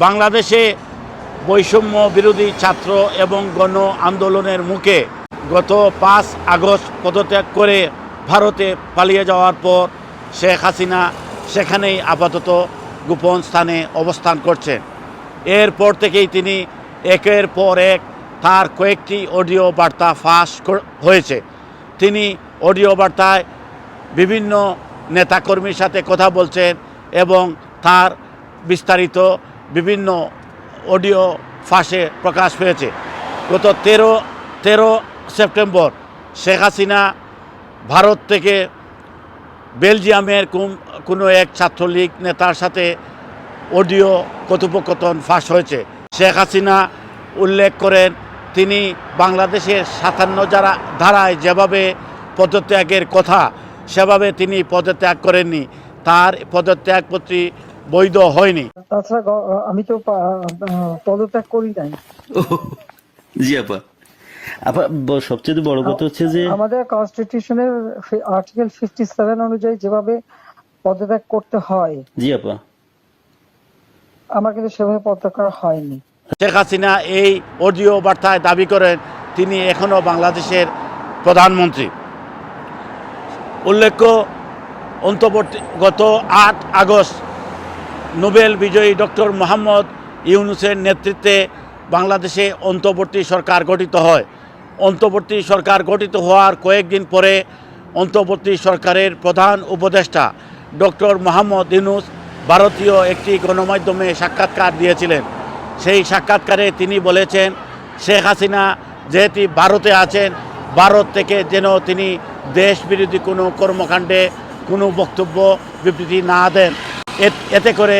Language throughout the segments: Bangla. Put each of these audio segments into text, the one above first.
বাংলাদেশে বৈষম্য বিরোধী ছাত্র এবং গণ আন্দোলনের মুখে গত পাঁচ আগস্ট পদত্যাগ করে ভারতে পালিয়ে যাওয়ার পর শেখ হাসিনা সেখানেই আপাতত গোপন স্থানে অবস্থান করছেন এরপর থেকেই তিনি একের পর এক তার কয়েকটি অডিও বার্তা ফাঁস হয়েছে। তিনি অডিও বার্তায় বিভিন্ন নেতাকর্মীর সাথে কথা বলছেন এবং তার বিস্তারিত বিভিন্ন অডিও ফাঁসে প্রকাশ পেয়েছে। গত তেরো তেরো সেপ্টেম্বর শেখ হাসিনা ভারত থেকে বেলজিয়ামের কোন- এক ছাত্রলীগ নেতার সাথে অডিও কথোপকথন ফাঁস হয়েছে। শেখ হাসিনা উল্লেখ করেন, তিনি বাংলাদেশের সাতান্ন যারা, ধারায় যেভাবে পদত্যাগের কথা, সেভাবে তিনি পদত্যাগ করেননি। তার পদত্যাগপত্রী বৈধ হয়নি। তাছাড়া আমি তো পদত্যাগ করি নাই। জি আপা। আপা সবচেয়ে বড় কথা হচ্ছে যে আমাদের কনস্টিটিউশনের আর্টিকেল ফিফটি সেভেন অনুযায়ী যেভাবে পদত্যাগ করতে হয় জি আপা। আমার কিন্তু সেভাবে পদত্যাগ করা হয়নি। শেখ হাসিনা এই অডিও বার্তায় দাবি করেন তিনি এখনও বাংলাদেশের প্রধানমন্ত্রী। উল্লেখ্য অন্তর্বর্তী গত আট আগস্ট নোবেল বিজয়ী ডক্টর মোহাম্মদ ইউনুসের নেতৃত্বে বাংলাদেশে অন্তর্বর্তী সরকার গঠিত হয়। অন্তর্বর্তী সরকার গঠিত হওয়ার কয়েকদিন পরে অন্তর্বর্তী সরকারের প্রধান উপদেষ্টা ডক্টর মোহাম্মদ ইউনুস ভারতীয় একটি গণমাধ্যমে সাক্ষাৎকার দিয়েছিলেন। সেই সাক্ষাৎকারে তিনি বলেছেন, শেখ হাসিনা যেহেতু ভারতে আছেন, ভারত থেকে যেন তিনি দেশ বিরোধী কোনো কর্মকাণ্ডে কোনো বক্তব্য বিবৃতি না দেন। এতে করে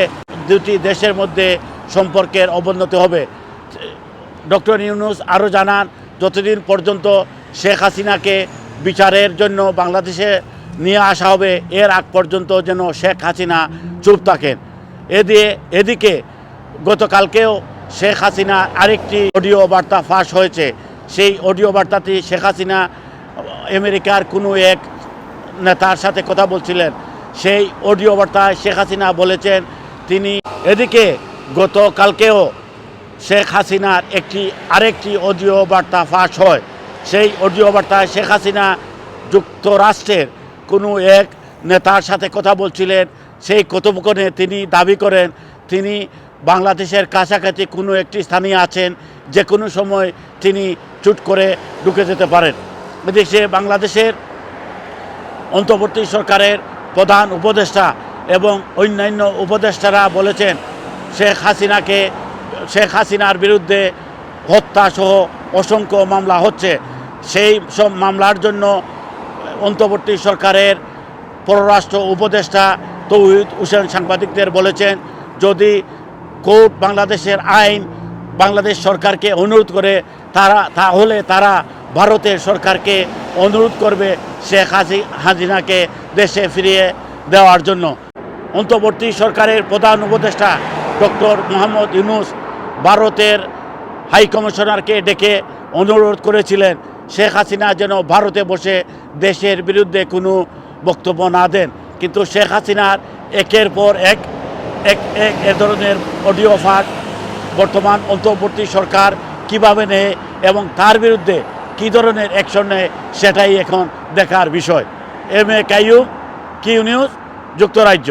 দুটি দেশের মধ্যে সম্পর্কের অবনতি হবে। ডক্টর ইউনুস আরও জানান, যতদিন পর্যন্ত শেখ হাসিনাকে বিচারের জন্য বাংলাদেশে নিয়ে আসা হবে, এর আগ পর্যন্ত যেন শেখ হাসিনা চুপ থাকেন। এদিকে এদিকে গতকালকেও শেখ হাসিনা আরেকটি অডিও বার্তা ফাঁস হয়েছে। সেই অডিও বার্তাটি শেখ হাসিনা আমেরিকার কোনো এক নেতার সাথে কথা বলছিলেন। সেই অডিও বার্তায় শেখ হাসিনা বলেছেন, তিনি এদিকে গতকালকেও শেখ হাসিনার একটি, আরেকটি অডিও বার্তা ফাঁস হয়। সেই অডিও বার্তায় শেখ হাসিনা যুক্তরাষ্ট্রের কোনো এক নেতার সাথে কথা বলছিলেন। সেই কথোপকথনে তিনি দাবি করেন, তিনি বাংলাদেশের কাছাকাছি কোনো একটি স্থানীয় আছেন, যে কোনো সময় তিনি চুট করে ঢুকে যেতে পারেন। এদিকে বাংলাদেশের অন্তর্বর্তী সরকারের প্রধান উপদেষ্টা এবং অন্যান্য উপদেষ্টারা বলেছেন, শেখ হাসিনাকে, শেখ হাসিনার বিরুদ্ধে হত্যাসহ অসংখ্য মামলা হচ্ছে। সেই সব মামলার জন্য অন্তর্বর্তী সরকারের পররাষ্ট্র উপদেষ্টা তৌহিদ হোসেন সাংবাদিকদের বলেছেন, যদি কোর্ট বাংলাদেশের আইন বাংলাদেশ সরকারকে অনুরোধ করে, তারা, তাহলে তারা ভারতের সরকারকে অনুরোধ করবে শেখ হাসি, হাসিনাকে দেশে ফিরিয়ে দেওয়ার জন্য। অন্তর্বর্তী সরকারের প্রধান উপদেষ্টা ডক্টর মোহাম্মদ ইউনুস ভারতের হাই কমিশনারকে ডেকে অনুরোধ করেছিলেন, শেখ হাসিনা যেন ভারতে বসে দেশের বিরুদ্ধে কোনো বক্তব্য না দেন। কিন্তু শেখ হাসিনার একের পর এক এক এক এ ধরনের অডিও ফাঁক। বর্তমান অন্তর্বর্তী সরকার কীভাবে নেয় এবং তার বিরুদ্ধে কী ধরনের অ্যাকশন নেয় সেটাই এখন দেখার বিষয়। এম এ কাইউ কিউ নিউজ যুক্তরাজ্য।